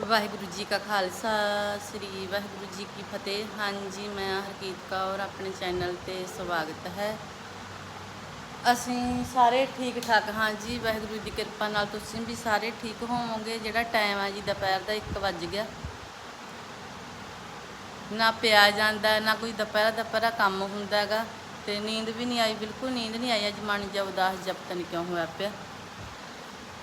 ਵਾਹਿਗੁਰੂ ਜੀ ਕਾ ਖਾਲਸਾ, ਸ੍ਰੀ ਵਾਹਿਗੁਰੂ ਜੀ ਕੀ ਫਤਿਹ। ਹਾਂਜੀ, ਮੈਂ ਹਰਕੀਤ ਕੌਰ, ਆਪਣੇ ਚੈਨਲ ਤੇ ਸਵਾਗਤ ਹੈ। ਅਸੀਂ ਸਾਰੇ ਠੀਕ ਠਾਕ ਹਾਂ ਜੀ। ਵਾਹਿਗੁਰੂ ਦੀ ਕਿਰਪਾ ਨਾਲ ਤੁਸੀਂ ਵੀ ਸਾਰੇ ਠੀਕ ਹੋਵੋਗੇ। ਜਿਹੜਾ ਟਾਈਮ ਆ ਜੀ, ਦੁਪਹਿਰ ਦਾ 1 ਵੱਜ ਗਿਆ। ਨਾ ਪਿਆ ਜਾਂਦਾ, ਨਾ ਕੋਈ ਦੁਪਹਿਰਾ ਦੁਪਹਿਰਾ ਕੰਮ ਹੁੰਦਾ ਹੈਗਾ। ਤੇ ਨੀਂਦ ਵੀ ਨਹੀਂ ਆਈ, ਬਿਲਕੁਲ ਨੀਂਦ ਨਹੀਂ ਆਈ। ਅੱਜ ਮਨ ਜਿਹਾ ਉਦਾਸ ਜਿਹਾ ਕਿਉਂ ਹੋਇਆ ਪਿਆ?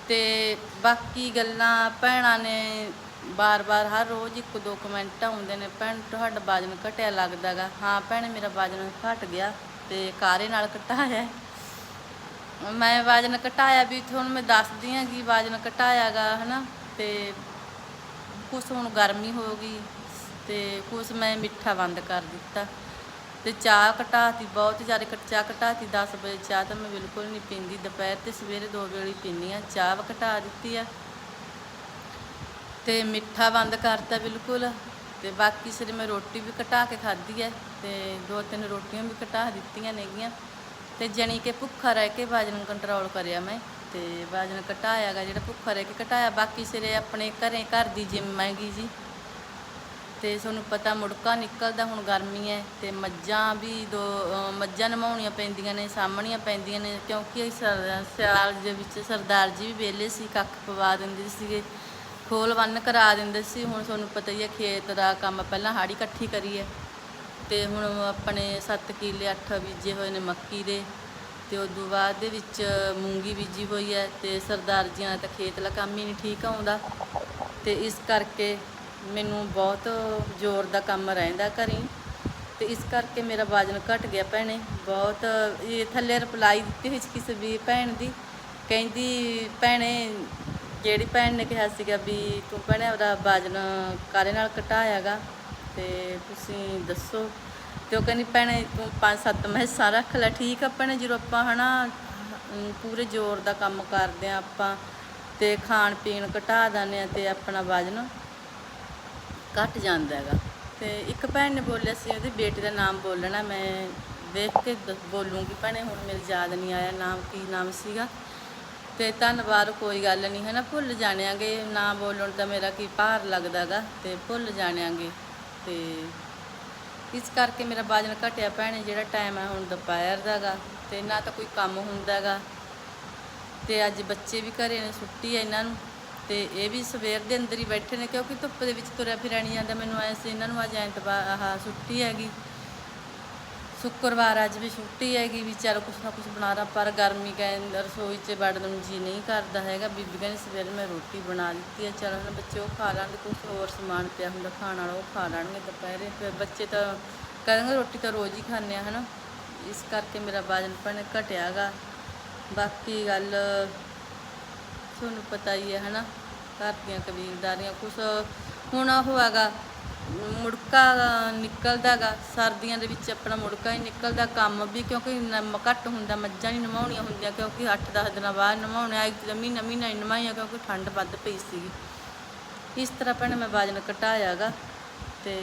ਤੇ ਬਾਕੀ ਗੱਲਾਂ ਭੈਣਾਂ ਨੇ ਬਾਰ-ਬਾਰ ਹਰ ਰੋਜ਼ ਇੱਕ ਦੋ ਕਮੈਂਟ ਆਉਂਦੇ ਨੇ, ਭੈਣ, ਤੁਹਾਡਾ ਵਜਨ ਘਟਿਆ ਲੱਗਦਾਗਾ। ਹਾਂ ਭੈਣ, ਮੇਰਾ ਵਜਨ ਘਟ ਗਿਆ ਤੇ ਕਾਰੇ ਨਾਲ ਘਟਾਇਆ? ਮੈਂ ਵਜਨ ਘਟਾਇਆ ਵੀ ਤੁਹਾਨੂੰ ਮੈਂ ਦੱਸਦੀ ਹਾਂ ਕਿ ਵਜਨ ਘਟਾਇਆਗਾ, ਹਨਾ? ਤੇ ਕੁਛ ਹੁਣ ਗਰਮੀ ਹੋ ਗਈ ਤੇ ਕੁਛ ਮੈਂ ਮਿੱਠਾ ਬੰਦ ਕਰ ਦਿੱਤਾ। ਤੇ ਚਾਹ ਘਟਾਤੀ, ਬਹੁਤ ਜ਼ਿਆਦਾ ਘਟ- ਚਾਹ ਘਟਾਤੀ 10 ਵਜੇ ਚਾਹ ਤਾਂ ਮੈਂ ਬਿਲਕੁਲ ਨਹੀਂ ਪੀਂਦੀ, ਦੁਪਹਿਰ ਤੇ ਸਵੇਰੇ ਦੋ ਵੇਲੇ ਪੀਂਦੀ ਆ ਚਾਹ ਵੀ ਘਟਾ ਦਿੱਤੀ ਆ। ਤੇ ਮਿੱਠਾ ਬੰਦ ਕਰਤਾ ਬਿਲਕੁਲ, ਤੇ ਬਾਕੀ ਸਿਰ ਮੈਂ ਰੋਟੀ ਵੀ ਘਟਾ ਕੇ ਖਾਧੀ ਹੈ ਤੇ ਦੋ ਤਿੰਨ ਰੋਟੀਆਂ ਵੀ ਘਟਾ ਦਿੱਤੀਆਂ ਨੇਗੀਆਂ। ਤੇ ਜਣੀ ਕਿ ਭੁੱਖਾ ਰਹਿ ਕੇ ਵਜਨ ਕੰਟਰੋਲ ਕਰਿਆ ਮੈਂ, ਤੇ ਵਜਨ ਘਟਾਇਆਗਾ, ਜਿਹੜਾ ਭੁੱਖਾ ਰਹਿ ਕੇ ਘਟਾਇਆ, ਬਾਕੀ ਸਿਰੇ ਆਪਣੇ ਘਰੇ, ਘਰ ਦੀ ਜਿੰਮ ਹੈਗੀ ਜੀ। ਤੇ ਤੁਹਾਨੂੰ ਪਤਾ ਮੁੜਕਾ ਨਿਕਲਦਾ, ਹੁਣ ਗਰਮੀ ਹੈ ਤੇ ਮੱਝਾਂ ਵੀ ਦੋ ਮੱਝਾਂ ਨਮਾਉਣੀਆਂ ਪੈਂਦੀਆਂ ਨੇ ਸਾਹਮਣੀਆਂ ਪੈਂਦੀਆਂ ਨੇ, ਕਿਉਂਕਿ ਸਰ- ਸਿਆਲ ਦੇ ਵਿੱਚ ਸਰਦਾਰ ਜੀ ਵੀ ਵਿਹਲੇ ਸੀ, ਕੱਖ ਪਵਾ ਦਿੰਦੇ ਸੀਗੇ, ਖੋਲ ਬੰਨ ਕਰਾ ਦਿੰਦੇ ਸੀ, ਹੁਣ ਤੁਹਾਨੂੰ ਪਤਾ ਹੀ ਹੈ ਖੇਤ ਦਾ ਕੰਮ ਪਹਿਲਾਂ ਹਾੜੀ ਇਕੱਠੀ ਕਰੀ ਹੈ ਤੇ ਹੁਣ ਆਪਣੇ 7 ਕਿੱਲੇ 8 ਬੀਜੇ ਹੋਏ ਨੇ ਮੱਕੀ ਦੇ ਤੇ ਤੋਂ ਬਾਅਦ ਦੇ ਵਿੱਚ ਮੂੰਗੀ ਬੀਜੀ ਹੋਈ ਹੈ ਤੇ ਸਰਦਾਰ ਜੀਆਂ ਦਾ ਤਾਂ ਖੇਤ ਦਾ ਕੰਮ ਹੀ ਨਹੀਂ ਠੀਕ ਆਉਂਦਾ ਤੇ ਇਸ ਕਰਕੇ ਮੈਨੂੰ ਬਹੁਤ ਜ਼ੋਰ ਦਾ ਕੰਮ ਰਹਿੰਦਾ ਘਰੀ। ਤੇ ਇਸ ਕਰਕੇ ਮੇਰਾ ਵਜਨ ਘਟ ਗਿਆ ਭੈਣੇ। ਬਹੁਤ ਇਹ ਥੱਲੇ ਰਿਪਲਾਈ ਦਿੱਤੀ ਹੋਈ ਸੀ ਕਿਸੇ ਵੀ ਭੈਣ ਦੀ। ਕਹਿੰਦੀ ਭੈਣੇ ਜਿਹੜੀ ਭੈਣ ਨੇ ਕਿਹਾ ਸੀਗਾ ਵੀ ਤੂੰ ਭੈਣੇ ਉਹਦਾ ਵਜਨ ਕਾਰੇ ਨਾਲ ਘਟਾਇਆਗਾ? ਤੇ ਤੁਸੀਂ ਦੱਸੋ। ਤੇ ਉਹ ਕਹਿੰਦੀ ਭੈਣੇ ਤੂੰ ਪੰਜ ਸੱਤ ਮੈਸਾਂ ਰੱਖ ਲੈ ਠੀਕ ਆ ਭੈਣੇ ਜਦੋਂ ਆਪਾਂ ਹਨਾ ਅਮ, ਪੂਰੇ ਜ਼ੋਰ ਦਾ ਕੰਮ ਕਰਦੇ ਆ ਆਪਾਂ ਤੇ ਖਾਣ ਪੀਣ ਘਟਾ ਦਿੰਦੇ ਆ ਤੇ ਆਪਣਾ ਵਜਨ ਘਟ ਜਾਂਦਾ ਹੈਗਾ। ਤੇ ਇੱਕ ਭੈਣ ਨੇ ਬੋਲਿਆ ਸੀ, ਉਹਦੀ ਬੇਟੀ ਦਾ ਨਾਮ ਬੋਲਣਾ, ਮੈਂ ਦੇਖ ਕੇ ਦ- ਬੋਲੂੰਗੀ, ਭੈਣੇ, ਹੁਣ ਮੇਰੇ ਯਾਦ ਨਹੀਂ ਆਇਆ ਨਾਮ, ਕੀ ਨਾਮ ਸੀਗਾ। ਤੇ ਧੰਨਵਾਦ, ਕੋਈ ਗੱਲ ਨਹੀਂ ਹੈ ਨਾ ਭੁੱਲ ਜਾਣਿਆਂਗੇ, ਨਾ ਬੋਲਣ ਤਾਂ ਮੇਰਾ ਕੀ ਭਾਰ ਲੱਗਦਾਗਾ ਤੇ ਭੁੱਲ ਜਾਣਿਆਂਗੇ। ਤੇ ਇਸ ਕਰਕੇ ਮੇਰਾ ਵਜਨ ਘਟਿਆ ਭੈਣੇ, ਜਿਹੜਾ ਟਾਈਮ ਹੈ ਹੁਣ ਦੁਪਹਿਰ ਦਾਗਾ ਤੇ ਨਾ ਤਾਂ ਕੋਈ ਕੰਮ ਹੁੰਦਾਗਾ ਤੇ ਅੱਜ ਬੱਚੇ ਵੀ ਘਰੇ ਨੇ, ਛੁੱਟੀ ਹੈ ਇਹਨਾਂ ਨੂੰ। ਤੇ ਇਹ ਵੀ ਸਵੇਰ ਦੇ ਅੰਦਰ ਹੀ ਬੈਠੇ ਨੇ, ਕਿਉਂਕਿ ਧੁੱਪ ਦੇ ਵਿੱਚ ਤੁਰਿਆ ਫਿਰਿਆ ਨਹੀਂ ਜਾਂਦਾ। ਮੈਨੂੰ ਐ ਸੀ, ਇਹਨਾਂ ਨੂੰ ਅੱਜ ਐਤਵਾਰ, ਆਹ ਛੁੱਟੀ ਹੈਗੀ। ਸ਼ੁੱਕਰਵਾਰ ਅੱਜ ਵੀ ਛੁੱਟੀ ਹੈਗੀ ਵੀ ਚਲ ਕੁਛ ਨਾ ਕੁਛ ਬਣਾ ਰਾਂ ਪਰ ਗਰਮੀ ਕਹਿੰਦੇ ਰਸੋਈ 'ਚ ਵੜਨ ਨੂੰ ਜੀ ਨਹੀਂ ਕਰਦਾ ਹੈਗਾ। ਬੀਬੀ ਕਹਿੰਦੀ ਸਵੇਰ ਮੈਂ ਰੋਟੀ ਬਣਾ ਦਿੱਤੀ ਹੈ, ਚਲ ਹੁਣ ਬੱਚੇ ਉਹ ਖਾ ਲੈਣਗੇ, ਕੁਛ ਹੋਰ ਸਮਾਨ ਪਿਆ ਹੁੰਦਾ, ਖਾਣ ਵਾਲਾ ਉਹ ਖਾ ਲੈਣਗੇ ਦੁਪਹਿਰੇ। ਫਿਰ ਬੱਚੇ ਤਾਂ ਕਹਿੰਦੇ ਰੋਟੀ ਤਾਂ ਰੋਜ਼ ਹੀ ਖਾਂਦੇ ਆ, ਹਨਾ। ਇਸ ਕਰਕੇ ਮੇਰਾ ਵਜਨ ਭੈਣੇ ਘਟਿਆਗਾ ਬਾਕੀ ਗੱਲ ਤੁਹਾਨੂੰ ਪਤਾ ਹੀ ਹੈ, ਹਨਾ? ਘਰ ਦੀਆਂ ਕਬੀਲਦਾਰੀਆਂ, ਕੁਛ ਹੁਣ ਉਹ ਹੈਗਾ, ਮੁੜਕਾ ਨਿਕਲਦਾਗਾ, ਸਰਦੀਆਂ ਦੇ ਵਿੱਚ ਆਪਣਾ ਮੁੜਕਾ ਹੀ ਨਿਕਲਦਾ ਕੰਮ ਵੀ, ਕਿਉਂਕਿ ਨਮ ਘੱਟ ਹੁੰਦਾ, ਮੱਝਾਂ ਨਹੀਂ ਨਮਾਉਣੀਆਂ ਹੁੰਦੀਆਂ, ਕਿਉਂਕਿ 8-10 ਦਿਨਾਂ ਬਾਅਦ ਨਮਾਉਣੇ ਆ ਤਾਂ ਮਹੀਨਾ ਮਹੀਨਾ ਹੀ ਨਮਾਈਆਂ ਕਿਉਂਕਿ ਠੰਡ ਵੱਧ ਪਈ ਸੀਗੀ। ਇਸ ਤਰ੍ਹਾਂ ਭੈਣੇ ਮੈਂ ਵਜਨ ਘਟਾਇਆਗਾ ਤੇ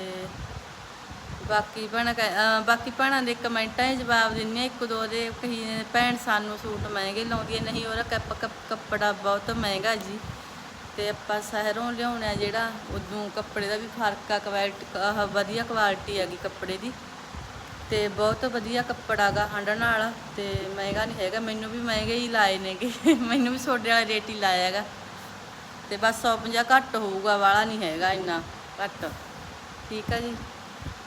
ਬਾਕੀ ਭੈਣਾਂ ਕਹਿ- ਅਹ ਬਾਕੀ ਭੈਣਾਂ ਦੇ ਕਮੈਂਟਾਂ 'ਚ ਜਵਾਬ ਦਿੰਨੇ ਇੱਕ ਦੋ ਦੇ ਕਹੀ ਜਾਂਦੇ, ਭੈਣ ਸਾਨੂੰ ਸੂਟ ਮਹਿੰਗੇ ਲਾਉਂਦੀ ਹੈ ਨਹੀਂ ਉਹਦਾ ਕੱਪ ਕੱਪ- ਕੱਪੜਾ ਬਹੁਤ ਮਹਿੰਗਾ ਜੀ। ਤੇ ਆਪਾਂ ਸ਼ਹਿਰੋਂ ਲਿਆਉਣਾ ਜਿਹੜਾ ਉਦੋਂ ਕੱਪੜੇ ਦਾ ਵੀ ਫ਼ਰਕ ਆ ਕੁਆਲਿਟੀ ਆਹ ਵਧੀਆ ਕੁਆਲਿਟੀ ਹੈਗੀ ਕੱਪੜੇ ਦੀ। ਤੇ ਬਹੁਤ ਵਧੀਆ ਕੱਪੜਾ ਗਾ ਹੰਡਣ ਵਾਲਾ ਤੇ ਮਹਿੰਗਾ ਨਹੀਂ ਹੈਗਾ ਮੈਨੂੰ ਵੀ ਮਹਿੰਗੇ ਹੀ ਲਾਏ ਨੇਗੇ। ਮੈਨੂੰ ਵੀ ਤੁਹਾਡੇ ਵਾਲਾ ਰੇਟ ਹੀ ਲਾਇਆ ਹੈਗਾ ਤੇ ਬਸ 150 ਘੱਟ ਹੋਊਗਾ ਵਾਲਾ ਨਹੀਂ ਹੈਗਾ ਇੰਨਾ ਘੱਟ। ਠੀਕ ਆ ਜੀ।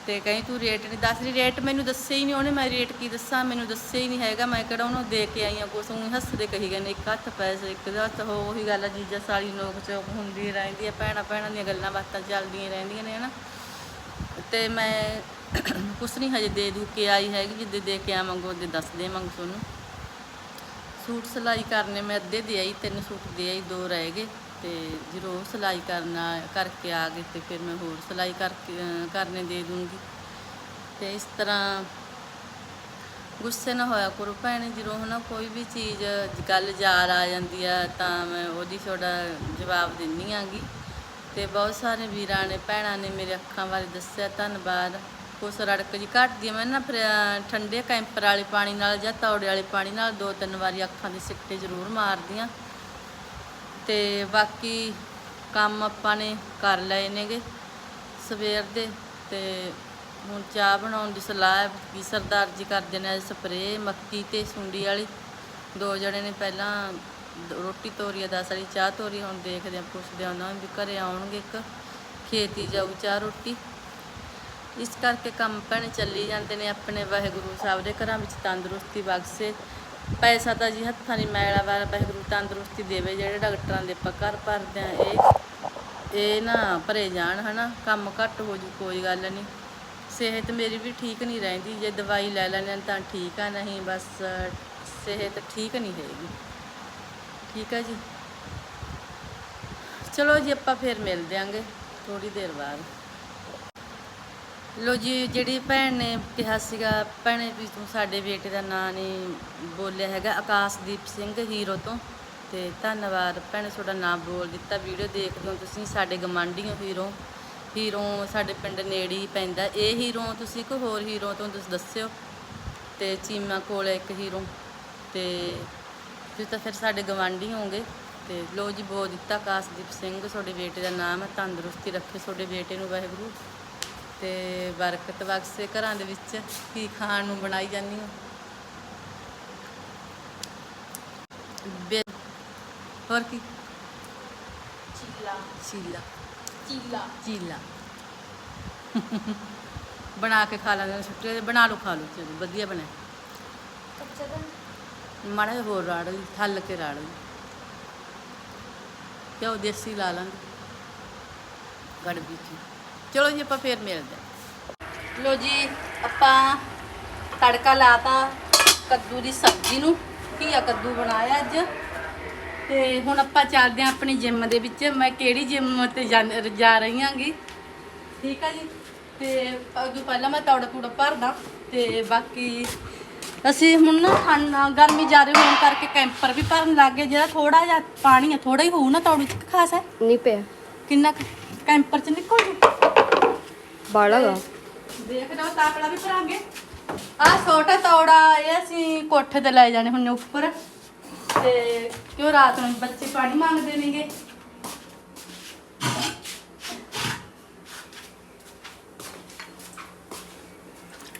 ਤੇ ਕਹੀਂ ਤੂੰ ਰੇਟ ਨਹੀਂ, ਦੱਸ ਰਹੀ ਰੇਟ ਮੈਨੂੰ ਦੱਸਿਆ ਹੀ ਨਹੀਂ ਉਹਨੇ, ਮੈਂ ਰੇਟ ਕੀ ਦੱਸਾਂ, ਮੈਨੂੰ ਦੱਸਿਆ ਹੀ ਨਹੀਂ ਹੈਗਾ, ਮੈਂ ਕਿਹੜਾ ਉਹਨੂੰ ਦੇ ਕੇ ਆਈ ਆ ਕੁਛ, ਉਹ ਹੱਸਦੇ ਕਹੀ ਗਏ ਨੇ ਇੱਕ ਹੱਥ ਪੈਸੇ, ਇੱਕ ਹੱਥ ਹੋ ਉਹੀ ਗੱਲ ਆ, ਜੀਜਾ ਸਾਲੀ ਨੋਕ ਚੋਕ ਹੁੰਦੀ ਰਹਿੰਦੀ ਆ, ਭੈਣਾਂ ਭੈਣਾਂ ਦੀਆਂ ਗੱਲਾਂ ਬਾਤਾਂ ਚੱਲਦੀਆਂ ਰਹਿੰਦੀਆਂ ਨੇ, ਹਨਾ। ਤੇ ਮੈਂ ਕੁਛ ਨਹੀਂ ਹਜੇ ਦੇ ਦੂ ਕੇ ਆਈ ਹੈਗੀ, ਜਿੱਦੇ ਦੇ ਕੇ ਆਵਾਂਗੇ ਉਹਦੇ ਦੱਸ ਦੇਵਾਂਗੇ ਤੁਹਾਨੂੰ। ਸੂਟ ਸਿਲਾਈ ਕਰਨੇ ਮੈਂ ਅੱਧੇ ਦੇ ਆਈ, ਤਿੰਨ ਸੂਟ ਦੇ ਆਈ, ਦੋ ਰਹਿ ਗਏ। ਤੇ ਜਦੋਂ ਉਹ ਸਿਲਾਈ ਕਰਨਾ ਕਰਕੇ ਆ ਗਏ ਤੇ ਫਿਰ ਮੈਂ ਹੋਰ ਸਿਲਾਈ ਕਰਕੇ ਕਰਨੇ ਦੇ ਦੂੰਗੀ। ਤੇ ਇਸ ਤਰ੍ਹਾਂ ਗੁੱਸੇ ਨਾ ਹੋਇਆ ਕਰੋ ਭੈਣੇ, ਜਦੋਂ ਹਨਾ ਕੋਈ ਵੀ ਚੀਜ਼ ਗੱਲ ਯਾਦ ਆ ਜਾਂਦੀ ਆ ਤਾਂ ਮੈਂ ਉਹਦੀ ਤੁਹਾਡਾ ਜਵਾਬ ਦਿੰਨੀ ਆਂਗੀ। ਤੇ ਬਹੁਤ ਸਾਰੇ ਵੀਰਾਂ ਨੇ, ਭੈਣਾਂ ਨੇ ਮੇਰੇ ਅੱਖਾਂ ਬਾਰੇ ਦੱਸਿਆ, ਧੰਨਵਾਦ। ਕੁਛ ਰੜਕ ਜੀ ਘਟਦੀ ਮੈਂ ਨਾ ਫਿਰ ਠੰਡੇ ਕੈਂਪਰ ਵਾਲੇ ਪਾਣੀ ਨਾਲ ਜਾਂ ਤੌੜੇ ਵਾਲੇ ਪਾਣੀ ਨਾਲ ਦੋ ਤਿੰਨ ਵਾਰੀ ਅੱਖਾਂ ਦੇ ਸਿੱਟੇ ਜ਼ਰੂਰ ਮਾਰਦੀਆਂ ਤੇ ਬਾਕੀ ਕੰਮ ਆਪਾਂ ਨੇ ਕਰ ਲਏ ਨੇਗੇ ਸਵੇਰ ਦੇ ਤੇ ਹੁਣ ਚਾਹ ਬਣਾਉਣ ਦੀ ਸਲਾਹ ਹੈ ਵੀ ਸਰਦਾਰ ਜੀ ਕਰਦੇ ਨੇ ਸਪਰੇਅ ਮੱਕੀ ਤੇ ਸੁੰਡੀ ਵਾਲੀ। ਦੋ ਜਣੇ ਨੇ ਪਹਿਲਾਂ ਰੋਟੀ ਤੋਰੀ ਆ, ਦਸ ਵਾਲੀ ਚਾਹ ਤੋਰੀ ਹੁਣ ਦੇਖਦੇ ਆ ਪੁੱਛਦੇ ਆ ਉਹਨਾਂ ਨੂੰ ਵੀ ਘਰੇ ਆਉਣਗੇ ਇੱਕ। ਖੇਤੀ ਜਾਊ ਚਾਹ ਰੋਟੀ। ਇਸ ਕਰਕੇ ਕੰਮ ਭੈਣੇ ਚੱਲੀ ਜਾਂਦੇ ਨੇ ਆਪਣੇ ਵਾਹਿਗੁਰੂ ਸਾਹਿਬ ਦੇ ਘਰਾਂ ਵਿੱਚ ਤੰਦਰੁਸਤੀ ਬਖਸ਼ੇ। ਪੈਸਾ ਤਾਂ ਜੀ ਹੱਥਾਂ ਨਹੀਂ ਮੈਲਾ ਵਾ, ਵਾਹਿਗੁਰੂ ਤੰਦਰੁਸਤੀ ਦੇਵੇ, ਜਿਹੜੇ ਡਾਕਟਰਾਂ ਦੇ ਆਪਾਂ ਘਰ ਭਰਦੇ ਆ, ਇਹ ਇਹ ਨਾ ਭਰੇ ਜਾਣ ਹਨਾ, ਕੰਮ ਘੱਟ ਹੋ ਜੂ, ਕੋਈ ਗੱਲ ਨਹੀਂ ਸਿਹਤ ਮੇਰੀ ਵੀ ਠੀਕ ਨਹੀਂ ਰਹਿੰਦੀ, ਜੇ ਦਵਾਈ ਲੈ ਲੈਂਦੇ ਤਾਂ ਠੀਕ ਆ, ਨਹੀਂ ਬਸ ਸਿਹਤ ਠੀਕ ਨਹੀਂ ਹੈਗੀ। ਠੀਕ ਆ ਜੀ? ਚਲੋ ਜੀ, ਆਪਾਂ ਫਿਰ ਮਿਲ ਦਿਆਂਗੇ ਥੋੜੀ ਦੇਰ ਬਾਅਦ। ਲੋ ਜੀ, ਜਿਹੜੀ ਭੈਣ ਨੇ ਕਿਹਾ ਸੀਗਾ, ਭੈਣੇ ਵੀ ਤੂੰ ਸਾਡੇ ਬੇਟੇ ਦਾ ਨਾਂ ਨਹੀਂ ਬੋਲਿਆ ਹੈਗਾ, ਆਕਾਸ਼ਦੀਪ ਸਿੰਘ ਹੀਰੋ ਤੋਂ। ਤੇ ਧੰਨਵਾਦ, ਭੈਣੇ, ਤੁਹਾਡਾ ਨਾਮ ਬੋਲ ਦਿੱਤਾ। ਵੀਡੀਓ ਦੇਖਦੇ ਹੋ ਤੁਸੀਂ, ਸਾਡੇ ਗਮਾਂਢੀਓ ਹੀਰੋ ਹੀਰੋ ਸਾਡੇ ਪਿੰਡ ਨੇੜੇ ਹੀ ਪੈਂਦਾ। ਇਹ ਹੀਰੋ ਤੁਸੀਂ ਕੋਈ ਹੋਰ ਹੀਰੋ ਤੋਂ ਤੁਸੀਂ ਦੱਸਿਓ? ਤੇ ਚੀਮਾ ਕੋਲ ਇੱਕ ਹੀਰੋ ਤੇ ਤੁਸੀਂ ਤਾਂ ਫਿਰ ਸਾਡੇ ਗਵਾਂਢੀ ਹੋਗੇ ਤੇ ਲੋ ਜੀ, ਬੋਲ ਦਿੱਤਾ ਆਕਾਸ਼ਦੀਪ ਸਿੰਘ, ਤੁਹਾਡੇ ਬੇਟੇ ਦਾ ਨਾਮ। ਹੈ ਤੰਦਰੁਸਤੀ ਰੱਖੇ ਤੁਹਾਡੇ ਬੇਟੇ ਨੂੰ, ਵਾਹਿਗੁਰੂ। ਤੇ ਬਰਕਤ ਬਖਸ਼ੇ ਘਰਾਂ ਦੇ ਵਿੱਚ ਕੀ ਖਾਣ ਨੂੰ ਬਣਾਈ ਜਾਂਦੀ ਹੋ। ਹੋਰ ਕੀ? ਚੀਲਾ। ਚੀਲਾ। ਚੀਲਾ। ਚੀਲਾ। ਬਣਾ ਕੇ ਖਾ ਲੈਂਦੇ ਛੁੱਟੀਆਂ ਬਣਾ ਲਓ ਖਾ ਲਓ ਚਲੋ ਵਧੀਆ ਬਣਿਆ। ਕੱਚਾ ਤਾਂ ਮਾੜਾ ਜਿਹਾ ਹੋਰ ਰਾੜ ਲਈ ਥੱਲ ਕੇ ਰਾੜ ਲਈ। ਕਿਉਂ ਦੇਸੀ ਲਾ ਲਾਂਗੇ। ਗੜਬੀ ਚ। ਚਲੋ ਜੀ ਆਪਾਂ ਫੇਰ ਮਿਲਦੇ ਹਾਂ। ਲੋ ਜੀ ਆਪਾਂ ਤੜਕਾ ਲਾਤਾ ਕੱਦੂ ਦੀ ਸਬਜ਼ੀ ਨੂੰ। ਘੀਆ ਕੱਦੂ ਬਣਾਇਆ ਅੱਜ। ਤੇ ਹੁਣ ਆਪਾਂ ਚੱਲਦੇ ਹਾਂ ਆਪਣੀ ਜਿਮ ਦੇ ਵਿੱਚ। ਮੈਂ ਕਿਹੜੀ ਜਿਮ ਤੇ ਜਾਣ- ਜਾ ਰਹੀ ਹਾਂਗੀ? ਠੀਕ ਆ ਜੀ? ਤੇ ਉਦੋਂ ਪਹਿਲਾਂ ਮੈਂ ਤੌੜਾ ਤੂੜਾ ਭਰਦਾ। ਤੇ ਬਾਕੀ ਅਸੀਂ ਹੁਣ ਨਾ ਠੰਡ ਗਰਮੀ ਜ਼ਿਆਦਾ ਹੋਣ ਕਰਕੇ ਕੈਂਪਰ ਵੀ ਭਰਨ ਲੱਗ ਗਏ। ਜਿਹੜਾ ਥੋੜਾ ਜਿਹਾ ਪਾਣੀ ਆ ਥੋੜਾ ਹੀ ਹੋਊ ਨਾ ਤੌੜੀ ਚ ਖਾਸ ਹੈ? ਨਹੀਂ ਪਿਆ। ਕਿੰਨਾ ਕੁ ਕੈਂਪਰ ਚ ਨਿਕਲ ਜੂ? ਬਾਲਾ ਗਾ ਦੇਖ ਲਓ ਤਾਕੜਾ ਵੀ ਭਰਾਂਗੇ। ਆ ਛੋਟਾ ਤੌੜਾ, ਇਹ ਅਸੀਂ ਕੋਠੇ ਤੇ ਲੈ ਜਾਣੇ ਹੁੰਨੇ ਉੱਪਰ। ਤੇ ਕਿਉਂ ਰਾਤ ਨੂੰ ਬੱਚੇ ਪਾਣੀ ਮੰਗਦੇ ਨੇਗੇ?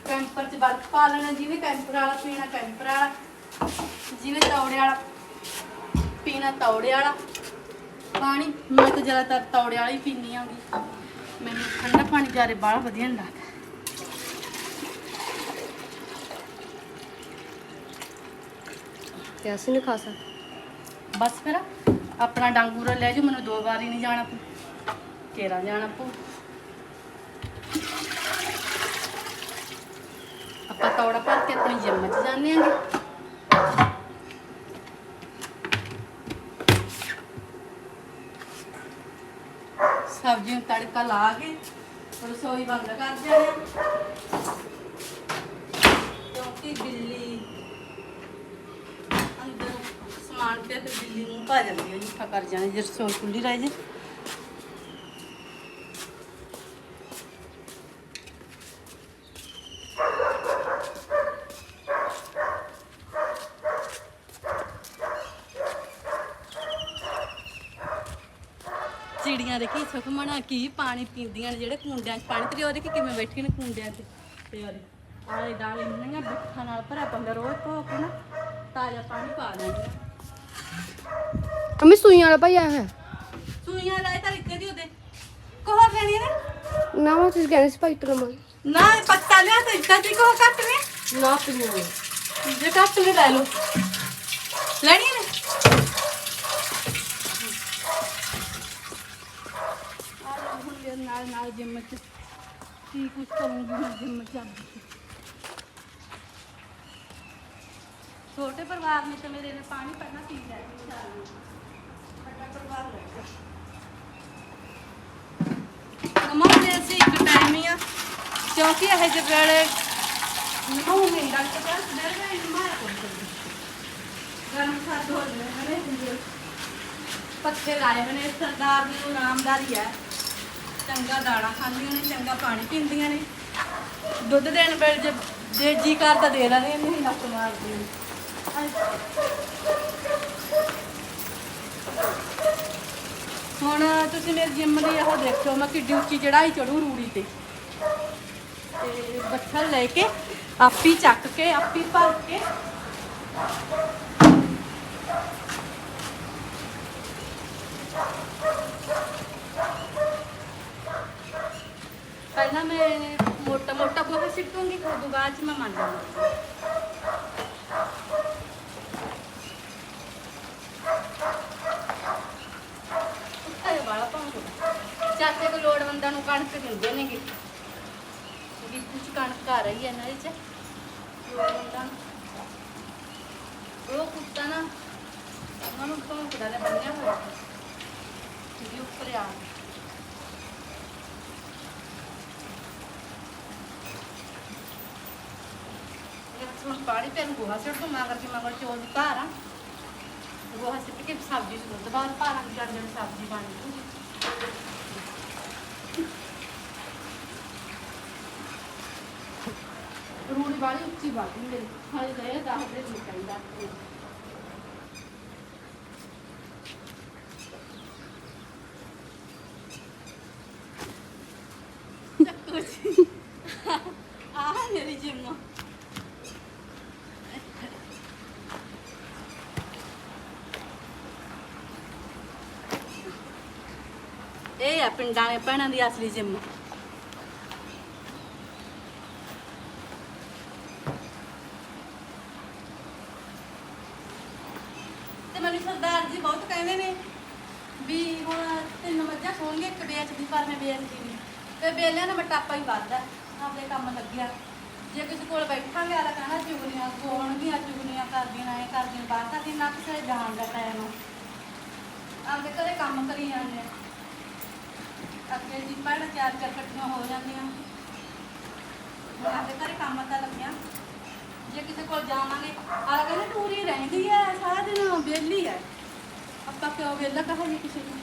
ਕੈਂਪਰ ਚ ਬਰਫ ਪਾ ਲੈਣਾ ਜਿਹਨੇ ਕੈਂਪਰ ਵਾਲਾ ਪੀਣਾ, ਕੈਂਪਰ ਵਾਲਾ। ਜਿਹਨੇ ਤੌੜੇ ਵਾਲਾ, ਪੀਣਾ ਤੌੜੇ ਵਾਲਾ। ਪਾਣੀ, ਮੈਂ ਤਾਂ ਜ਼ਿਆਦਾਤਰ ਤੌੜੇ ਵਾਲਾ ਹੀ ਪੀਂਦੀ ਆਂਗੀ। ਮੈਨੂੰ ਠੰਡਾ ਪਾਣੀ ਜ਼ਿਆਦਾ ਬਾਹਲਾ ਵਧੀਆ ਨਹੀਂ ਲੱਗਦਾ। ਅਸੀਂ ਨਹੀਂ ਖਾ ਸਕਦੇ ਬਸ ਫਿਰ ਆਪਣਾ ਡਾਂਗੂਰਾ ਲੈ ਜਾਓ ਮੈਨੂੰ ਦੋ ਵਾਰੀ ਨਹੀਂ ਜਾਣਾ ਪਊ। ਕੇਰਾ ਜਾਣਾ ਪਊ। ਆਪਾਂ ਤੌੜਾ ਭਰ ਕੇ ਆਪਣੀ ਜਿੰਮ 'ਚ ਜਾਂਦੇ ਆਂਗੇ ਸਬਜ਼ੀ ਨੂੰ ਤੜਕਾ ਲਾ ਕੇ ਰਸੋਈ ਬੰਦ ਕਰ ਦਿਆਂਗੇ ਕਿਉਂਕਿ ਬਿੱਲੀ ਅੰਦਰ ਸਮਾਨ ਪਿਆ ਤੇ ਬਿੱਲੀ ਨੂੰ ਪਾ ਜਾਂਦੀ ਹੈ ਜੁੱਠਾ ਕਰ ਜਾਂਦੀ ਜੇ ਰਸੋਈ ਖੁੱਲੀ ਰਹਿ ਜੇ। ਸੁਖਮਣਾ ਕੀ ਪਾਣੀ ਪੀਂਦੀਆਂ ਨੇ ਜਿਹੜੇ ਕੁੰਡਿਆਂ 'ਚ ਪਾਣੀ ਤੇ ਉਹ ਦੇਖੀ ਕਿਵੇਂ ਬੈਠੀਆਂ ਨੇ ਕੁੰਡਿਆਂ 'ਚ ਤੇ ਉਹਦੇ ਆਲੇ ਦਾਲੇ ਇੰਨੀਆਂ ਬਿੱਠਾਂ ਨਾਲ ਭਰਿਆ ਪੰਦਾ ਰੋਜ਼ ਧੋ ਕੇ ਨਾ ਤਾਜ਼ਾ ਪਾਣੀ ਪਾ ਲੈਂਦੀਆਂ ਅਮੀ ਸੂਈਆਂ ਵਾਲਾ ਭਾਈ ਆਇਆ ਹੋਇਆ? ਸੂਈਆਂ ਲਾਏ ਤਾਂ ਇੱਥੇ ਦੀ ਉਹਦੇ। ਕੋਹ ਲੈਣੀ ਨੇ ਨਾ ਮੈਂ ਤੁਸੀਂ ਕਹਿੰਦੇ ਸੀ ਭਾਈ ਤੇਰਾ ਮਾਂ ਨਾ ਪੱਤਾ ਲਿਆ ਤਾਂ ਇੱਦਾਂ ਦੀ ਕੋਹ ਕੱਟ ਨੇ? ਨਾ ਪੀਣੀ ਜੇ ਕੱਟ ਲੈ ਲੈ ਲਓ। ਲੈਣੀ ਨੇ ਆ ਲਓ ਹੁਣ ਮੇਰੇ ਨਾਲ ਨਾਲ ਜਿੰਮ ਚ ਕੀ ਕੁਝ ਕਰੂੰਗੀ ਮੈਂ ਜਿੰਮ ਚ ਅੱਜ। ਛੋਟੇ ਪਰਿਵਾਰ ਨੇ ਤਾਂ ਮੇਰੇ ਨੇ ਪਾਣੀ ਪਹਿਲਾਂ ਪੀ ਲਿਆ ਸੀ ਵਿਚਾਰੇ ਨੇ। ਵੱਡਾ ਪਰਿਵਾਰ ਰਹਿ ਗਿਆ। ਕਮਾਉਂਦੇ ਅਸੀਂ ਇੱਕ ਟਾਈਮ ਹੀ ਆ, ਕਿਉਂਕਿ ਇਹ ਜਿਹੇ ਵੇਲੇ ਨੂੰ ਮਿੰਡਾ ਕੇ ਬਸ ਡਰ ਗਏ ਮਾਰ ਕੋਈ ਗਰਮ ਸਾਦ ਹੋ ਜਾਣੇ ਨੇ ਪੱਥੇ ਲਾਏ ਹੋਏ ਨੇ, ਸਰਦਾਰ ਦੀ ਨੂੰ ਨਾਮਦਾਰੀ ਹੈ। ਚੰਗਾ ਦਾਣਾ ਖਾਂਦੀਆਂ ਨੇ, ਚੰਗਾ ਪਾਣੀ ਪੀਂਦੀਆਂ ਨੇ। ਦੁੱਧ ਦੇਣ ਵੇਲੇ ਜੇ ਜੇ ਜੀ ਕਰਦਾ ਦੇ ਲੈਂਦੀਆਂ ਨਹੀਂ ਨੱਕ ਮਾਰਦੀਆਂ ਹੁਣ ਤੁਸੀਂ ਮੇਰੀ ਜਿੰਮ ਦੀ ਉਹ ਦੇਖਿਓ, ਮੈਂ ਕਿੱਡੀ ਉੱਚੀ ਚੜਾਈ ਚੜੂ ਰੂੜੀ ਤੇ। ਤੇ ਬੱਠਲ ਲੈ ਕੇ, ਆਪੀ ਚੱਕ ਕੇ, ਆਪੀ ਭਰ ਕੇ। ਪਹਿਲਾਂ ਮੈਂ ਮੋਟਾ ਮੋਟਾ ਗੋਹਾ ਸਿੱਟੂੰਗੀ ਫਿਰ ਉਦੋਂ ਬਾਅਦ ਚ ਮੈਂ ਮੰਨ ਲਵਾਂਗੀ ਉੱਤੇ ਵਾਲਾ ਪਾਉਂਗਾ ਚਾਚੇ ਕੋ ਲੋੜਵੰਦਾਂ ਨੂੰ ਕਣਕ ਦਿੰਦੇ ਨੇਗੇ ਵੀ ਕੁਝ ਕਣਕ ਆ ਰਹੀ ਹੈ ਇਹਨਾਂ ਵਿੱਚ ਲੋੜਵੰਦਾਂ ਨੂੰ ਉਹ ਕੁੱਤਾ ਨਾ ਉਹਨਾਂ ਨੂੰ ਭੌਂਕਦਾ ਨੇ ਬੰਨਿਆ ਹੋਇਆ ਜੀ ਉੱਪਰ ਆ ਇਹ ਹੁਣ ਪੈਨ ਗੋਹਾ ਸਿੱਟ ਤੋਂ ਮਗਰ ਕੀ ਮਗਰ ਚੋਲ ਦੀ ਧਾਰ ਆ, ਗੋਹਾ ਸਿੱਟ ਕੇ ਸਬਜ਼ੀ ਨੂੰ ਦੁੱਧ ਬਾਅਦ ਭਾਰਾਂ ਦੀ ਸਬਜ਼ੀ ਬਣ ਜੂਗੀ। ਰੂੜੀ ਵਾਲੀ ਉੱਚੀ ਬਾਤ ਮੇਰੀ, ਹਾਲੇ ਗਏ ਦਸ ਦੇ ਨਿਕਲਦਾ ਚੱਕੂ ਜੀ ਆਹ ਮੇਰੀ ਜਿੰਮ ਇਹ ਆ ਪਿੰਡਾਂ ਦੇ ਭੈਣਾਂ ਦੀ ਅਸਲੀ ਜਿੰਮ। ਤੇ ਮੈਨੂੰ ਸਰਦਾਰ ਜੀ ਬਹੁਤ ਕਹਿੰਦੇ ਨੇ ਵੀ ਹੁਣ ਤਿੰਨ ਮੱਝਾਂ ਸੋਣਗੇ ਇੱਕ ਵੇਚਦੀ ਪਰ ਮੈਂ ਵੇਚਦੀ ਨਹੀਂ ਤੇ ਬੇਲਿਆਂ ਦਾ ਮਟਾਪਾ ਹੀ ਵੱਧਦਾ, ਆਪਣੇ ਕੰਮ ਲੱਗਿਆ। ਜੇ ਕਿਸੇ ਕੋਲ ਬੈਠਾਂਗੇ, ਆਲਾ ਕਹਿਣਾ ਚੁਗਲੀਆਂ ਗੋਣਗੀਆਂ ਚੁਗਲੀਆਂ ਕਰਦੀਆਂ, ਐ ਕਰਦੀਆਂ, ਬਾਹਰ ਕਰਦੀਆਂ, ਨਾ ਕਿਸੇ ਜਾਣ ਦਾ ਟਾਈਮ ਆਪਦੇ ਘਰੇ ਕੰਮ ਕਰੀ ਜਾਂਦੇ ਆ। ਅੱਗੇ ਜੀ ਪੜ ਚਾਰ ਚਾਰ ਇਕੱਠੀਆਂ ਹੋ ਜਾਂਦੀਆਂ। ਹੁਣ ਆਪਦੇ ਘਰੇ ਕੰਮ ਤਾਂ ਲੱਗਿਆ। ਜੇ ਕਿਸੇ ਕੋਲ ਜਾਵਾਂਗੇ ਆਲਾ ਕਹਿੰਦਾ ਟੂਰੀ ਰਹਿੰਦੀ ਹੈ, ਸਾਰਾ ਦਿਨ ਵਿਹਲੀ ਹੈ। ਆਪਾਂ ਕਿਉਂ ਵਿਹਲਾ ਕਹਾਂ ਕਿਸੇ ਨੂੰ?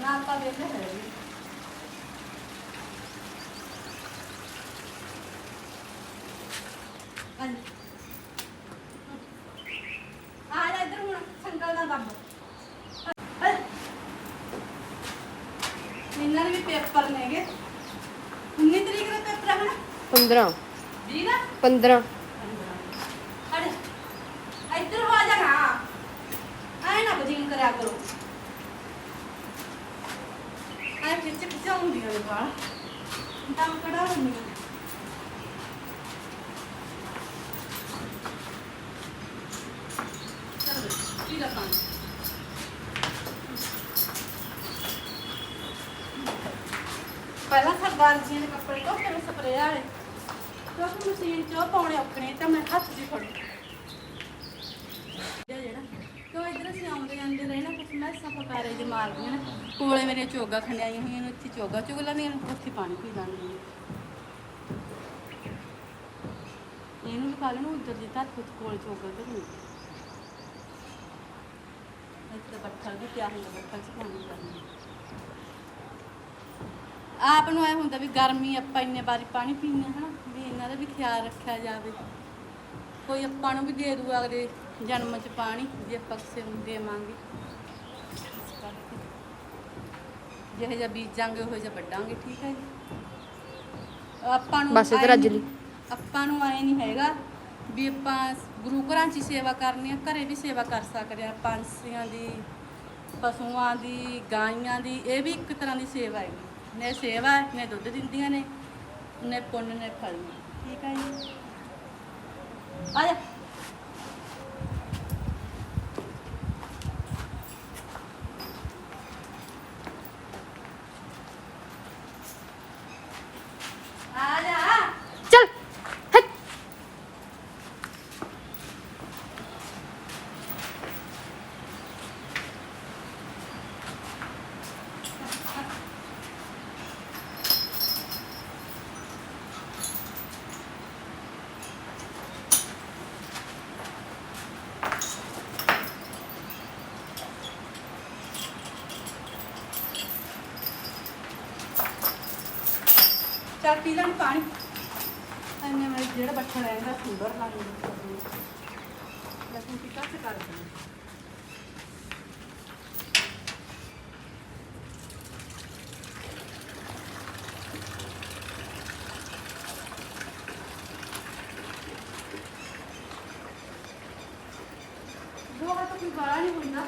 ਨਾ ਆਪਾਂ ਵਿਹਲੇ ਹੈ ਹਾਂਜੀ ਆ ਜਾ ਇੱਧਰ ਹੁਣ ਸੰਗਲ ਦਾ ਕੰਮ ਹਟ। ਇਹਨਾਂ ਦੇ ਵੀ ਪੇਪਰ ਨੇਗੇ 19 ਤਰੀਕ ਦਾ ਪੇਪਰ ਹੈ ਨਾ 15 20 ਦਾ 15 ਅਰੇ ਇੱਧਰ ਹੋ ਜਾ ਨਾ ਆਏ ਨਾ ਬਜਿੰਗ ਕਰਿਆ ਕਰੋ ਆਏ ਖਿੱਚ ਖਿਚਾਉਂਦੀ ਨੇ ਬਾਲ ਦਮ ਕਢਾ ਲੈਂਦੀ ਹਾਂ ਚਲੋ ਪੀ ਲਾ ਪਾਣੀ ਪਹਿਲਾਂ ਸਰਦਾਰ ਜੀ ਦੇ ਕੱਪੜੇ ਤੋਂ ਫਿਰ ਸਪਰੇਅ ਵਾਲੇ ਕਿਉਂਕਿ ਮਸ਼ੀਨ 'ਚ ਉਹ ਪਾਉਣੇ ਔਖਣੇ? ਤਾਂ ਮੈਂ ਹੱਥ ਦੀ ਫੜੀ ਜਿਹੜਾ ਕਿਉਂ ਇਧਰ ਅਸੀਂ ਆਉਂਦੇ ਜਾਂਦੇ ਰਹੇ ਨਾ, ਕੁਛ ਮੈਸਾਂ ਪਕਾਰੇ ਦੀ ਮਾਰਦੀਆਂ ਨੇ। ਕੋਲੇ ਮੇਰੇ ਚੋਗਾ ਖੰਡਿਆਈਆਂ ਹੋਈਆਂ ਨੇ ਇੱਥੇ ਚੋਗਾ ਚੁਗ ਲੈਂਦੀਆਂ ਨੇ, ਉੱਥੇ ਪਾਣੀ ਪੀ ਲੈਂਦੀਆਂ ਨੇ। ਇਹਨੂੰ ਵੀ ਖਾ ਲੈਣ, ਉੱਧਰ ਦੀ ਧਰ ਕੁਝ ਕੋਲ ਚੋਗਾ ਤੇ ਇੱਥੇ ਬੱਠਲ ਵੀ ਪਿਆ ਹੁੰਦਾ ਬੱਠਲ 'ਚ ਪਾਣੀ ਕਰਨਾ ਆਪ ਨੂੰ ਐ ਹੁੰਦਾ ਵੀ ਗਰਮੀ, ਆਪਾਂ ਇੰਨੇ ਵਾਰੀ ਪਾਣੀ ਪੀਂਦੇ ਹਾਂ, ਹਨਾ? ਇਹਨਾਂ ਦਾ ਵੀ ਖਿਆਲ ਰੱਖਿਆ ਜਾਵੇ। ਕੋਈ ਆਪਾਂ ਨੂੰ ਵੀ ਦੇ ਦੂ ਅਗਲੇ ਜਨਮ ਚ ਪਾਣੀ ਜੇ ਆਪਾਂ ਕਿਸੇ ਨੂੰ ਦੇਵਾਂਗੇ। ਜਿਹੇ ਜਿਹਾ ਬੀਜਾਂਗੇ ਉਹ ਜਿਹਾ ਵੱਡਾਂਗੇ ਠੀਕ ਹੈ ਜੀ। ਆਪਾਂ ਨੂੰ ਬਸ ਰੱਜ ਨੀ- ਲਈ। ਆਪਾਂ ਨੂੰ ਆਏ ਨਹੀਂ ਹੈਗਾ ਵੀ ਆਪਾਂ ਗੁਰੂ ਘਰਾਂ 'ਚ ਸੇਵਾ ਕਰਨੀ ਆ ਘਰੇ ਵੀ ਸੇਵਾ ਕਰ ਸਕਦੇ ਆ ਪੰਛੀਆਂ ਦੀ ਪਸ਼ੂਆਂ ਦੀ ਗਾਈਆਂ ਦੀ ਇਹ ਵੀ ਇੱਕ ਤਰ੍ਹਾਂ ਦੀ ਸੇਵਾ ਹੈ ਨੇ ਸੇਵਾ ਹੈ ਨੇ ਦੁੱਧ ਦਿੰਦੀਆਂ ਨੇ ਨੇ ਪੁੰਨ ਨੇ ਫਲ। ਠੀਕ ਹੈ ਜੀ ਆ ਜਾ ਆ ਜਾ ਚੱਲ ਹਟ ਚੱਲ ਪੀ ਲੈਣ ਪਾਣੀ? ਐਨੇ ਮੈਂ ਜਿਹੜਾ ਬੱਚਾ ਰਹਿੰਦਾ ਸੁੰਦਰ ਲੱਗਦਾ ਲੇਕਿਨ ਕੀ ਕਰ ਕਰ ਦੋ ਹੱਥ ਕੋਈ ਬਾਹਰ ਨਹੀਂ ਹੁੰਦਾ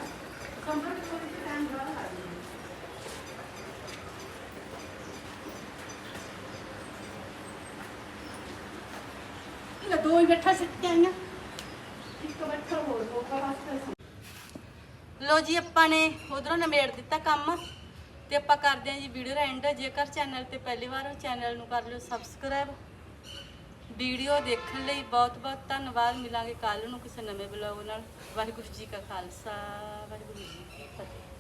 ਕੰਪਿਊਟਰ ਕੋਲ ਤੇ ਟਾਈਮ ਬਾਹਰ ਲੱਗ ਜਾਂਦਾ ਇਹ ਦੋ ਹੀ ਬੈਠਾ ਸਿੱਟ ਕੇ ਆਈਆਂ। ਇੱਕ ਬੱਠਾ ਹੋਰ ਹੋਗਾ ਵਾਸਤੇ ਲੋ ਜੀ, ਆਪਾਂ ਨੇ ਉਧਰੋਂ ਨਿਬੇੜ ਦਿੱਤਾ ਕੰਮ ਤੇ ਆਪਾਂ ਕਰਦੇ ਹਾਂ ਜੀ ਵੀਡੀਓ ਦਾ ਐਂਡ ਜੇਕਰ ਚੈਨਲ ਤੇ ਪਹਿਲੀ ਵਾਰ ਹੋ ਚੈਨਲ ਨੂੰ ਕਰ ਲਿਓ ਸਬਸਕ੍ਰਾਈਬ ਵੀਡੀਓ ਦੇਖਣ ਲਈ ਬਹੁਤ ਬਹੁਤ ਧੰਨਵਾਦ। ਮਿਲਾਂਗੇ ਕੱਲ ਨੂੰ ਕਿਸੇ ਨਵੇਂ ਬਲੌਗ ਨਾਲ। ਵਾਹਿਗੁਰੂ ਜੀ ਕਾ ਖਾਲਸਾ, ਵਾਹਿਗੁਰੂ ਜੀ ਕੀ ਫਤਿਹ।